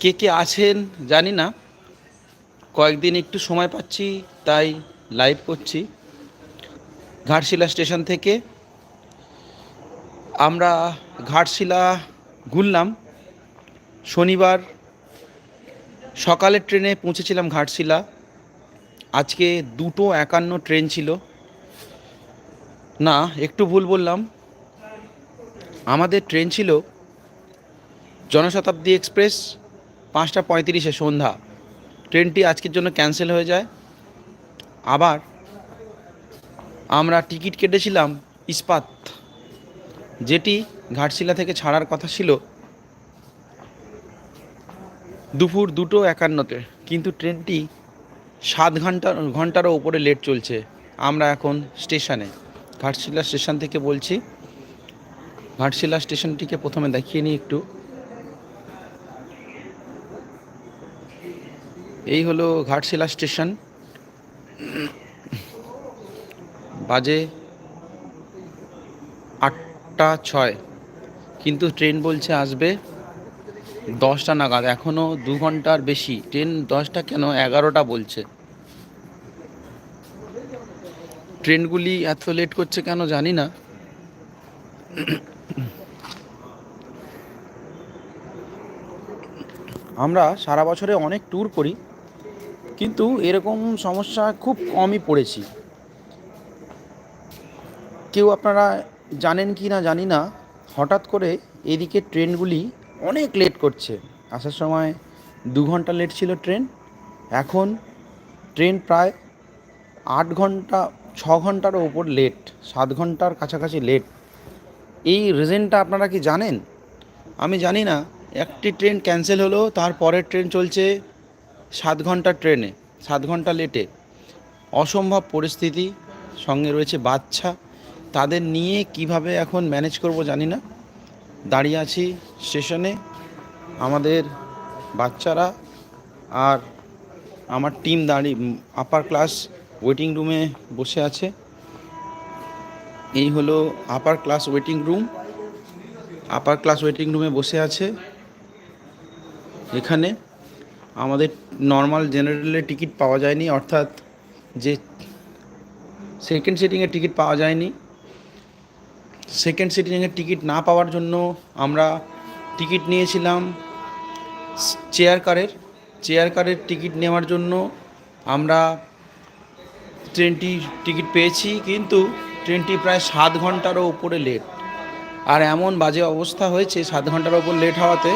কে কে আছেন জানি না। কয়েকদিন একটু সময় পাচ্ছি, তাই লাইভ করছি। ঘাটশিলা স্টেশন থেকে আমরা ঘাটশিলা ঘুরলাম। শনিবার সকালের ট্রেনে পৌঁছেছিলাম ঘাটশিলা। আজকে দুটো একান্ন ট্রেন ছিল। না, একটু ভুল বললাম। আমাদের ট্রেন ছিল জনশতাব্দী এক্সপ্রেস, পাঁচটা পঁয়ত্রিশে সন্ধ্যা। ট্রেনটি আজকের জন্য ক্যান্সেল হয়ে যায়। আবার আমরা টিকিট কেটেছিলাম ইস্পাত, যেটি ঘাটশিলা থেকে ছাড়ার কথা ছিল দুপুর দুটো একান্নতে। কিন্তু ট্রেনটি সাত ঘণ্টা, ঘন্টারও উপরে লেট চলছে। আমরা এখন স্টেশনে। ঘাটশিলা স্টেশন থেকে বলছি। ঘাটশিলা স্টেশনটিকে প্রথমে দেখিয়ে নিই একটু। এই হলো ঘাটশিলা স্টেশন। বাজে আটটা ছয়। কিন্তু ট্রেন বলছে আসবে দশটা নাগাদ এখনও দু ঘণ্টার বেশি। ট্রেন দশটা কেন? এগারোটা বলছে। ট্রেনগুলি এত লেট করছে কেন জানি না। আমরা সারা বছরে অনেক ট্যুর করি। কিন্তু এরকম সমস্যা খুব কমই পড়েছি। কেউ আপনারা জানেন কি না জানি না, হঠাৎ করে এদিকে ট্রেনগুলি অনেক লেট করছে। আসার সময় দু ঘণ্টা লেট ছিল ট্রেন, এখন ট্রেন প্রায় আট ঘণ্টা, ছ ঘণ্টার ওপর লেট, সাত ঘণ্টার কাছাকাছি লেট। এই রিজনটা আপনারা কি জানেন? আমি জানি না, একটি ট্রেন ক্যান্সেল হলো তার পরের ট্রেন চলছে সাত ঘণ্টা ট্রেনে, সাত ঘণ্টা লেটে অসম্ভব পরিস্থিতি, সঙ্গে রয়েছে বাচ্চা। তাদের নিয়ে কীভাবে এখন ম্যানেজ করব জানি না। দাঁড়িয়ে আছি স্টেশনে। আমাদের বাচ্চারা আর আমার টিম দাঁড়িয়ে আপার ক্লাস ওয়েটিং রুমে বসে আছে। এই হলো upper class waiting room upper class waiting রুমে বসে আছে। এখানে আমাদের নর্মাল জেনারেলের টিকিট পাওয়া যায়নি, অর্থাৎ যে সেকেন্ড সিটিংয়ের টিকিট পাওয়া যায়নি সেকেন্ড সিটিংয়ের টিকিট না পাওয়ার জন্য আমরা টিকিট নিয়েছিলাম চেয়ার কারের চেয়ার কারের টিকিট নেওয়ার জন্য আমরা ট্রেনটি টিকিট পেয়েছি, কিন্তু ট্রেনটি প্রায় সাত ঘন্টারও উপরে লেট আর এমন বাজে অবস্থা হয়েছে, সাত ঘণ্টার ওপর লেট হওয়াতে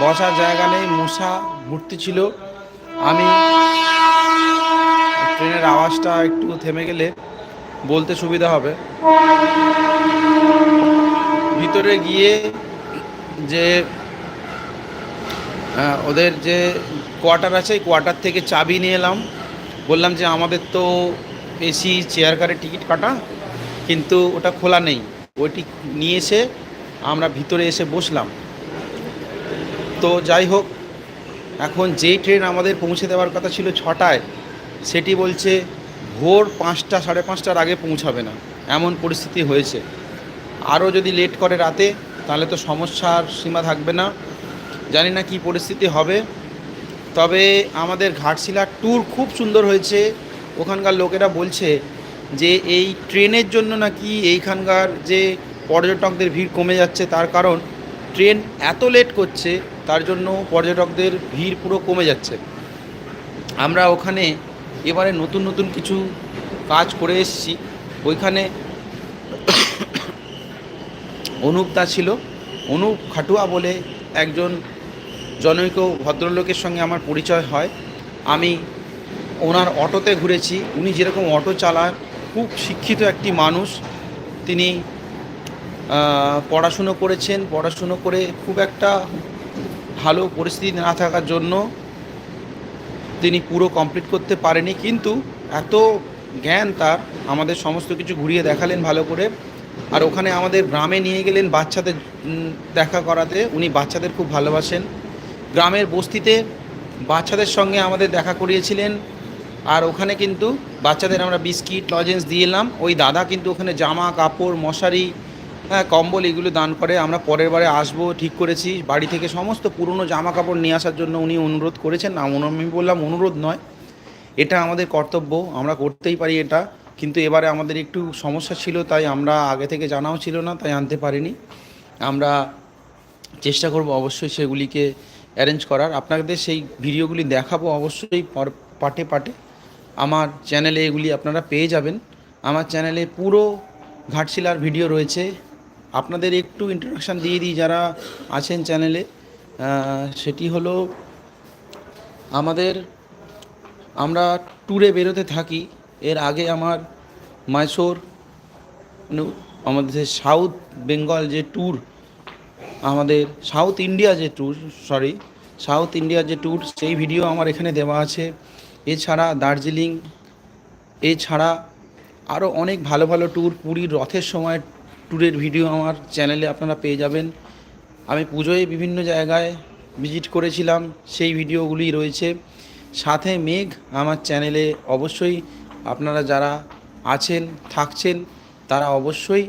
বসার জায়গা নেই মশা ভর্তি ছিল। আমি ট্রেনের আওয়াজটা একটু থেমে গেলে বলতে সুবিধা হবে। ভিতরে গিয়ে যে ওদের যে কোয়ার্টার আছে কোয়ার্টার থেকে চাবি নিয়ে এলাম। বললাম যে, আমাদের তো এসি, চেয়ার কারের টিকিট কাটা, কিন্তু ওটা খোলা নেই। ওইটি নিয়ে এসে আমরা ভিতরে এসে বসলাম। তো যাই হোক, এখন যেই ট্রেন আমাদের পৌঁছে দেওয়ার কথা ছিল ছটায়, সেটি বলছে ভোর পাঁচটা, সাড়ে পাঁচটার আগে পৌঁছাবে না। এমন পরিস্থিতি হয়েছে। আরও যদি লেট করে রাতে, তাহলে তো সমস্যার সীমা থাকবে না। জানি না কি পরিস্থিতি হবে। তবে আমাদের ঘাটশিলার ট্যুর খুব সুন্দর হয়েছে। ওখানকার লোকেরা বলছে যে এই ট্রেনের জন্য নাকি এইখানকার যে পর্যটকদের ভিড় কমে যাচ্ছে, তার কারণ ট্রেন এত লেট করছে তার জন্য পর্যটকদের ভিড় পুরো কমে যাচ্ছে। আমরা ওখানে এবারে নতুন নতুন কিছু কাজ করে এসেছি। ওইখানে অনুপ দা ছিল। অনুপ খাটুয়া বলে একজন জনৈক ভদ্রলোকের সঙ্গে আমার পরিচয় হয়। আমি ওনার অটোতে ঘুরেছি। উনি যেরকম অটো চালান, খুব শিক্ষিত একটি মানুষ। তিনি পড়াশুনো করেছেন। পড়াশুনো করে খুব একটা ভালো পরিস্থিতি না থাকার জন্য তিনি পুরো কমপ্লিট করতে পারেনি। কিন্তু এত জ্ঞান তার, আমাদের সমস্ত কিছু ঘুরিয়ে দেখালেন ভালো করে। আর ওখানে আমাদের গ্রামে নিয়ে গেলেন বাচ্চাদের দেখা করাতে। উনি বাচ্চাদের খুব ভালোবাসেন। গ্রামের বস্তিতে বাচ্চাদের সঙ্গে আমাদের দেখা করিয়েছিলেন। আর ওখানে কিন্তু বাচ্চাদের আমরা বিস্কিট, লজেন্স দিয়ে এলাম। ওই দাদা কিন্তু ওখানে জামা, কাপড়, মশারি হ্যাঁ কম্বল এগুলো দান করে। আমরা পরের বারে আসব, ঠিক করেছি। বাড়ি থেকে সমস্ত পুরনো জামা কাপড় নিয়ে আসার জন্য উনি অনুরোধ করেছেন। না আমি বললাম অনুরোধ নয়। এটা আমাদের কর্তব্য, আমরা করতেই পারি এটা। কিন্তু এবারে আমাদের একটু সমস্যা ছিল, তাই আমরা আগে থেকে জানাও ছিল না, তাই আনতে পারিনি। আমরা চেষ্টা করব অবশ্যই সেগুলিকে অ্যারেঞ্জ করার। আপনাদের সেই ভিডিওগুলি দেখাবো অবশ্যই পাটে পাটে আমার চ্যানেলে এগুলি আপনারা পেয়ে যাবেন। আমার চ্যানেলে পুরো ঘাটশিলার ভিডিও রয়েছে। আপনাদের একটু ইন্ট্রোডাকশান দিয়ে দিই যারা আছেন চ্যানেলে সেটি হলো, আমাদের, আমরা ট্যুরে বেরোতে থাকি। এর আগে আমার মাইসোর মানে আমাদের সাউথ বেঙ্গল যে ট্যুর আমাদের সাউথ ইন্ডিয়া যে ট্যুর সরি সাউথ ইন্ডিয়া যে ট্যুর সেই ভিডিও আমার এখানে দেওয়া আছে। এছাড়া দার্জিলিং, এছাড়া আরও অনেক ভালো ভালো ট্যুর পুরীর রথের সময় ট্যুরের ভিডিও আমার চ্যানেলে আপনারা পেয়ে যাবেন। আমি পুজোয় বিভিন্ন জায়গায় ভিজিট করেছিলাম, সেই ভিডিওগুলি রয়েছে। সাথে মেঘ আমার চ্যানেলে অবশ্যই আপনারা যারা আছেন, থাকছেন, তারা অবশ্যই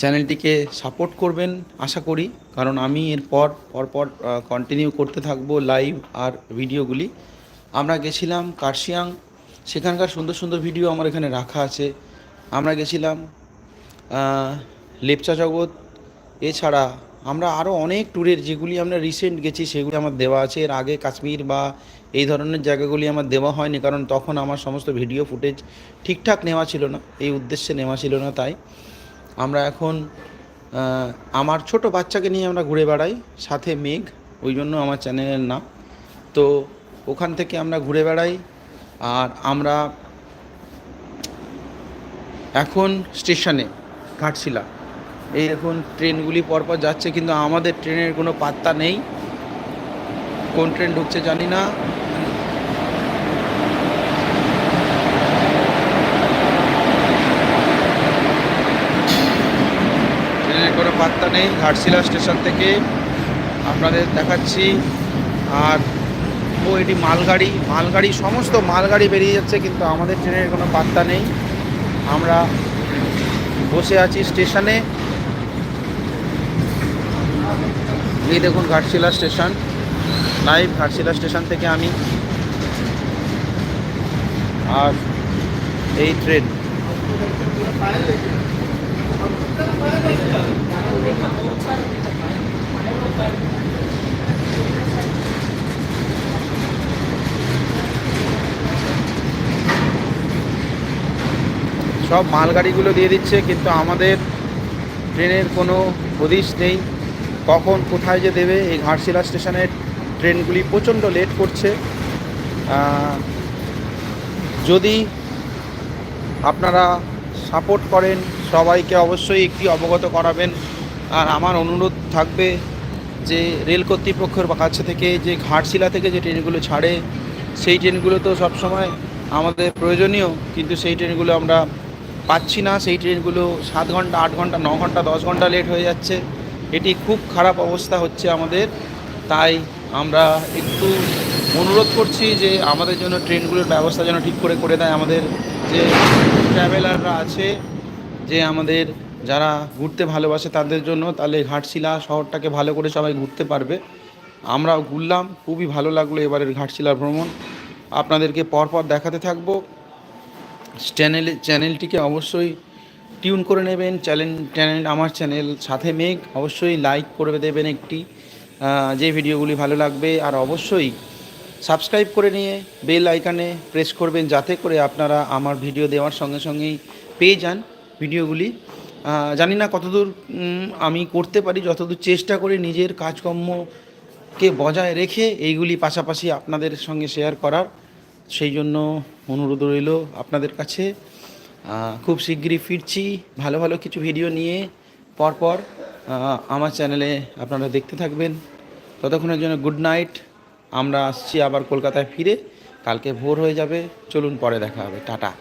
চ্যানেলটিকে সাপোর্ট করবেন, আশা করি। কারণ আমি এরপর, পরপর কন্টিনিউ করতে থাকব লাইভ আর ভিডিওগুলি। আমরা গেছিলাম কার্শিয়াং, সেখানকার সুন্দর সুন্দর ভিডিও আমার এখানে রাখা আছে। আমরা গেছিলাম লেপচা জগৎ, এছাড়া আমরা আরও অনেক ট্যুরের যেগুলি আমরা রিসেন্ট গেছি, সেগুলি আমার দেওয়া আছে। এর আগে কাশ্মীর বা এই ধরনের জায়গাগুলি আমার দেওয়া হয়নি, কারণ তখন আমার সমস্ত ভিডিও ফুটেজ ঠিকঠাক নেওয়া ছিল না। এই উদ্দেশ্যে নেওয়া ছিল না তাই। আমরা এখন আমার ছোট বাচ্চাকে নিয়ে আমরা ঘুরে বেড়াই, সাথে মেঘ, ওই জন্য আমার চ্যানেলের নাম। তো ওখান থেকে আমরা ঘুরে বেড়াই, আর আমরা এখন স্টেশনে ঘাটশিলা এই এখন ট্রেনগুলি পরপর যাচ্ছে, কিন্তু আমাদের ট্রেনের কোনো পাত্তা নেই। কোন ট্রেন ঢুকছে জানি না। ট্রেনের কোনো পাত্তা নেই, ঘাটশিলা স্টেশন থেকে আপনাদের দেখাচ্ছি। আর, ও, এটি মালগাড়ি। মালগাড়ি, সমস্ত মালগাড়ি বেরিয়ে যাচ্ছে, কিন্তু আমাদের ট্রেনের কোনো পাত্তা নেই। আমরা বসে আছি স্টেশনে। এই দেখুন Ghatshila station, live Ghatshila station থেকে আমি। আর এই ট্রেন। সব মালগাড়িগুলো দিয়ে দিচ্ছে, কিন্তু আমাদের ট্রেনের কোনো হদিশ নেই। কখন, কোথায় যে দেবে, এই ঘাটশিলা স্টেশনের ট্রেনগুলি প্রচণ্ড লেট করছে। যদি আপনারা সাপোর্ট করেন, সবাইকে অবশ্যই একটি অবগত করাবেন। আর আমার অনুরোধ থাকবে যে রেল কর্তৃপক্ষের কাছে থেকে, যে ঘাটশিলা থেকে যে ট্রেনগুলো ছাড়ে, সেই ট্রেনগুলো তো সবসময় আমাদের প্রয়োজনীয়, কিন্তু সেই ট্রেনগুলো আমরা পাচ্ছি না, সেই ট্রেনগুলো সাত ঘণ্টা, আট ঘণ্টা, ন ঘণ্টা, দশ ঘণ্টা লেট হয়ে যাচ্ছে। এটি খুব খারাপ অবস্থা হচ্ছে আমাদের। তাই আমরা একটু অনুরোধ করছি যে আমাদের জন্য ট্রেনগুলোর ব্যবস্থা যেন ঠিক করে করে দেয় আমাদের যে ট্রাভেলাররা আছে, যে আমাদের যারা ঘুরতে ভালোবাসে তাদের জন্য। তাহলে ঘাটশিলা শহরটাকে ভালো করে সবাই ঘুরতে পারবে। আমরা ঘুরলাম, খুবই ভালো লাগল এবারের ঘাটশিলা ভ্রমণ। আপনাদেরকে পরপর দেখাতে থাকব। চ্যানেলে, চ্যানেলটিকে অবশ্যই টিউন করে নেবেন, চ্যানেল চ্যানেল, আমার চ্যানেল সাথে মেঘ, অবশ্যই লাইক করে দেবেন একটি যে ভিডিওগুলি ভালো লাগবে, আর অবশ্যই সাবস্ক্রাইব করে নিয়ে বেল আইকানে প্রেস করবেন যাতে করে আপনারা আমার ভিডিও দেওয়ার সঙ্গে সঙ্গেই পেয়ে যান ভিডিওগুলি। জানি না কতদূর আমি করতে পারি, যতদূর চেষ্টা করি নিজের কাজকর্মকে বজায় রেখে এইগুলি পাশাপাশি আপনাদের সঙ্গে শেয়ার করার। সেই জন্য অনুরোধ রইল আপনাদের কাছে। খুব শিগগিরই ফিরছি। ভালো ভালো কিছু ভিডিও নিয়ে পরপর আমার চ্যানেলে আপনারা দেখতে থাকবেন। ততক্ষণের জন্য গুড নাইট। আমরা আসছি আবার কলকাতায় ফিরে। কালকে ভোর হয়ে যাবে। চলুন পরে দেখা হবে। টাটা।